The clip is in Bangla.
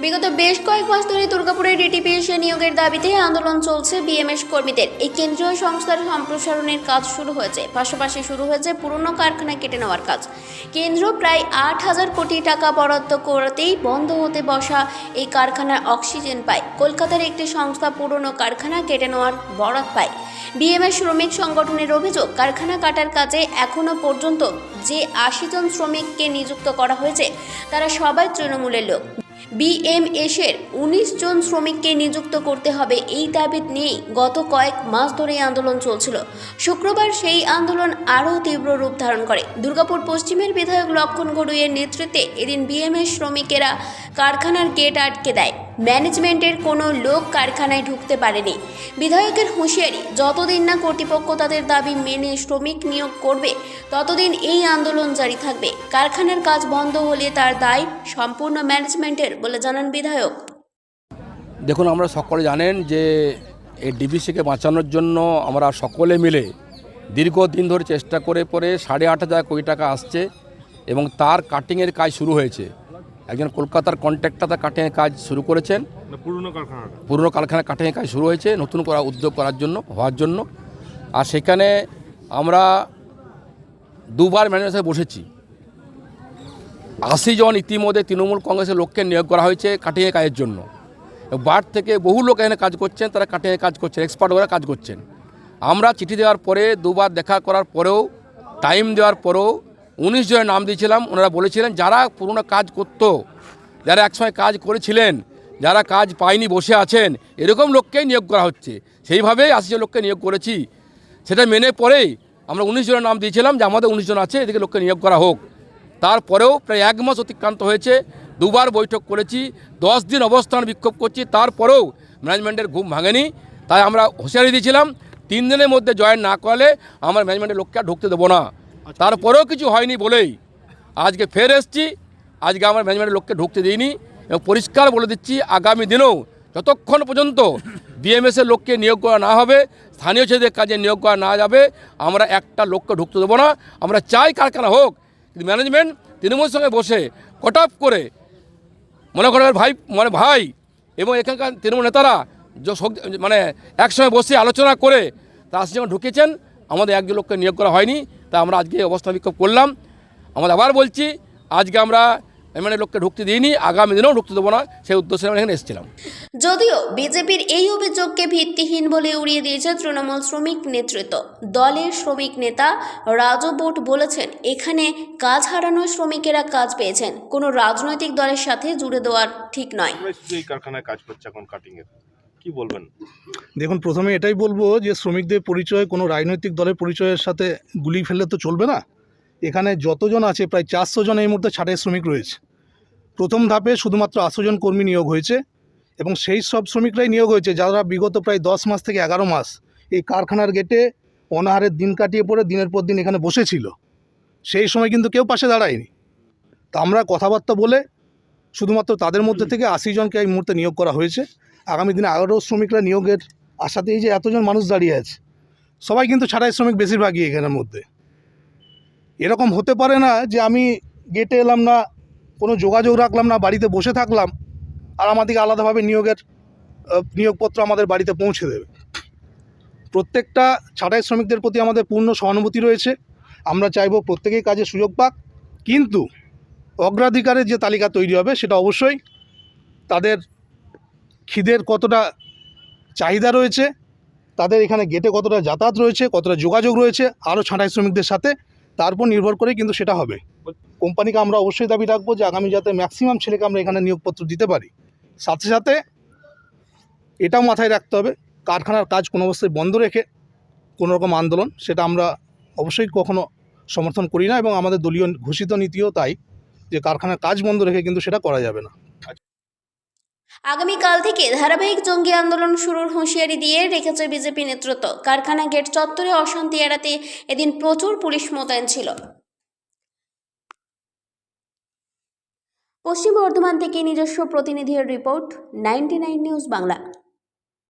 বিগত বেশ কয়েক মাস ধরে দুর্গাপুরের ডিটিপিএসএ নিয়োগের দাবিতে আন্দোলন চলছে বিএমএস কর্মীদের। এই কেন্দ্রীয় সংস্থার সম্প্রসারণের কাজ শুরু হয়েছে। পাশাপাশি শুরু হয়েছে পুরনো কারখানা কেটে নেওয়ার কাজ। কেন্দ্র প্রায় আট হাজার কোটি টাকা বরাদ্দ করাতেই বন্ধ হতে বসা এই কারখানার অক্সিজেন পায়। কলকাতার একটি সংস্থা পুরনো কারখানা কেটে নেওয়ার বরাদ পায়। বিএমএস শ্রমিক সংগঠনের অভিযোগ, কারখানা কাটার কাজে এখনও পর্যন্ত যে আশি জন শ্রমিককে নিযুক্ত করা হয়েছে, তারা সবাই তৃণমূলের লোক। বিএমএসের উনিশ জন শ্রমিককে নিযুক্ত করতে হবে এই দাবি নিয়েই গত কয়েক মাস ধরে আন্দোলন চলছিল। শুক্রবার সেই আন্দোলন আরও তীব্র রূপ ধারণ করে। দুর্গাপুর পশ্চিমের বিধায়ক লক্ষণ গড়ুইয়ের নেতৃত্বে এদিন বিএমএস শ্রমিকেরা কারখানার গেট আটকে দেয়। ম্যানেজমেন্টের কোনো লোক কারখানায় ঢুকতে পারেনি। বিধায়কের হুঁশিয়ারি, যতদিন না কর্তৃপক্ষ তাদের দাবি মেনে শ্রমিক নিয়োগ করবে, ততদিন এই আন্দোলন জারি থাকবে। কারখানার কাজ বন্ধ হলে তার দায় সম্পূর্ণ ম্যানেজমেন্টের বলে জানান বিধায়ক। দেখুন, আমরা সকলে জানেন যে এই ডিবিসিকে বাঁচানোর জন্য আমরা সকলে মিলে দীর্ঘদিন ধরে চেষ্টা করে পরে সাড়ে আট হাজার কোটি টাকা আসছে এবং তার কাটিংয়ের কাজ শুরু হয়েছে। একজন কলকাতার কন্ট্রাক্টর কাটিংয়ের কাজ শুরু করেছেন। পুরনো কারখানাটা? পুরনো কারখানা কাটিংয়ের কাজ শুরু হয়েছে নতুন করা উদ্যোগ করার জন্য হওয়ার জন্য। আর সেখানে আমরা দুবার ম্যানেজার সাথে বসেছি। আশি জন ইতিমধ্যে তৃণমূল কংগ্রেসের লোককে নিয়োগ করা হয়েছে কাটিংয়ের কাজের জন্য। বার থেকে বহু লোক এখানে কাজ করছেন তারা কাটিংয়ের কাজ করছেন এক্সপার্ট ওরা কাজ করছেন। আমরা চিঠি দেওয়ার পরে দুবার দেখা করার পরেও টাইম দেওয়ার পরেও উনিশ জনের নাম দিয়েছিলাম, ওনারা বলেছিলেন যারা পুরোনো কাজ করতো, যারা একসময় কাজ করেছিলেন, যারা কাজ পায়নি, বসে আছেন, এরকম লোককেই নিয়োগ করা হচ্ছে। সেইভাবেই আশি জন লোককে নিয়োগ করেছি। সেটা মেনে পরেই আমরা উনিশ জনের নাম দিয়েছিলাম যে আমাদের উনিশ জন আছে, এদিকে লোককে নিয়োগ করা হোক। তারপরেও প্রায় এক মাস অতিক্রান্ত হয়েছে, দুবার বৈঠক করেছি, দশ দিন অবস্থান বিক্ষোভ করছি, তারপরেও ম্যানেজমেন্টের ঘুম ভাঙেনি। তাই আমরা হুঁশিয়ারি দিয়েছিলাম, তিন দিনের মধ্যে জয়েন না করলে আমার ম্যানেজমেন্টের লোককে ঢুকতে দেবো না। তারপরেও কিছু হয়নি বলেই। আজকে ফের এসছি। আজকে আমার ম্যানেজমেন্টের লোককে ঢুকতে দিইনি এবং পরিষ্কার বলে দিচ্ছি, আগামী দিনেও যতক্ষণ পর্যন্ত বিএমএসের লোককে নিয়োগ করা না হবে, স্থানীয় ছেলেদের কাজে নিয়োগ করা না যাবে, আমরা একটা লোককে ঢুকতে দেবো না। আমরা চাই কারখানা হোক, কিন্তু ম্যানেজমেন্ট তৃণমূলের সঙ্গে বসে কট অফ করে মনে করেন ভাই মানে ভাই এবং এখানকার তৃণমূল নেতারা মানে একসঙ্গে বসে আলোচনা করে তারা যখন ঢুকেছেন, আমাদের একজন লোককে নিয়োগ করা হয়নি। তা আমরা আজকে অবস্থা বিক্ষোভ করলাম। আমাদের আবার বলছি আজকে আমরা মানে লোককে ঢুকতে দিইনি আগামী দিনেও ঢুকতে দেবো না সেই উদ্দেশ্যে আমরা এখানে এসেছিলাম। যদিও বিজেপির এই অভিযোগকে ভিত্তিহীন বলে উড়িয়ে দিয়েছে তৃণমূল শ্রমিক নেতৃত্ব। দলের শ্রমিক নেতা রাজু বোট বলেছেন এখানে কাজ হারানো শ্রমিকেরা কাজ পেয়েছেন। কোনো রাজনৈতিক দলের সাথে জুড়ে দেওয়ার ঠিক নয়। কারখানায় কাজ করছে এখন কাটিং এর কি বলবেন? দেখুন, প্রথমে এটাই বলব যে শ্রমিকদের পরিচয়, কোনো রাজনৈতিক দলের পরিচয়ের সাথে গুলি ফেললে তো চলবে না। এখানে যতজন আছে, প্রায় চারশো জন এই মুহূর্তে ছাঁটাই শ্রমিক রয়েছে। প্রথম ধাপে শুধুমাত্র আশো জন কর্মী নিয়োগ হয়েছে এবং সেই সব শ্রমিকরাই নিয়োগ হয়েছে, যারা বিগত প্রায় দশ মাস থেকে এগারো মাস এই কারখানার গেটে অনাহারের দিন কাটিয়ে পড়ে দিনের পর দিন এখানে বসেছিল। সেই সময় কিন্তু কেউ পাশে দাঁড়ায়নি। তা আমরা কথাবার্তা বলে শুধুমাত্র তাদের মধ্যে থেকে আশি জনকে এই মুহূর্তে নিয়োগ করা হয়েছে। আগামী দিনে আরও শ্রমিকরা নিয়োগের আশাতেই যে এতজন মানুষ দাঁড়িয়ে আছে, সবাই কিন্তু ছাড়াই শ্রমিক বেশিরভাগই এখানের মধ্যে। এরকম হতে পারে না যে আমি গেটে এলাম না, কোনো যোগাযোগ রাখলাম না, বাড়িতে বসে থাকলাম, আর আমাদেরকে আলাদাভাবে নিয়োগের নিয়োগপত্র আমাদের বাড়িতে পৌঁছে দেবে। প্রত্যেকটা ছাঁটাই শ্রমিকদের প্রতি আমাদের পূর্ণ সহানুভূতি রয়েছে। আমরা চাইব প্রত্যেকেই কাজে সুযোগ পাক, কিন্তু অগ্রাধিকারের যে তালিকা তৈরি হবে সেটা অবশ্যই তাদের খিদের কতটা চাহিদা রয়েছে, তাদের এখানে গেটে কতটা যাতায়াত রয়েছে, কতটা যোগাযোগ রয়েছে, আরও ছাঁটাই শ্রমিকদের সাথে, তার উপর নির্ভর করে কিন্তু সেটা হবে। কোম্পানিকে আমরা অবশ্যই দাবি রাখব যে আগামী যাতে ম্যাক্সিমাম ছেলেকে আমরা এখানে নিয়োগপত্র দিতে পারি। সাথে সাথে এটাও মাথায় রাখতে হবে, কারখানার কাজ কোনো অবস্থায় বন্ধ রেখে কোনো রকম আন্দোলন, সেটা আমরা অবশ্যই কখনো সমর্থন করি না এবং আমাদের দলীয় ঘোষিত নীতিও তাই, যে কারখানার কাজ বন্ধ রেখে কিন্তু সেটা করা যাবে না। আগামীকাল থেকে ধারাবাহিক জঙ্গি আন্দোলন শুরুর হুঁশিয়ারি দিয়ে রেখেছে বিজেপি নেতৃত্ব। কারখানা গেট চত্বরে অশান্তি এড়াতে এদিন প্রচুর পুলিশ মোতায়েন ছিল। পশ্চিম বর্ধমান থেকে নিজস্ব প্রতিনিধির রিপোর্ট, নাইনটি নিউজ বাংলা।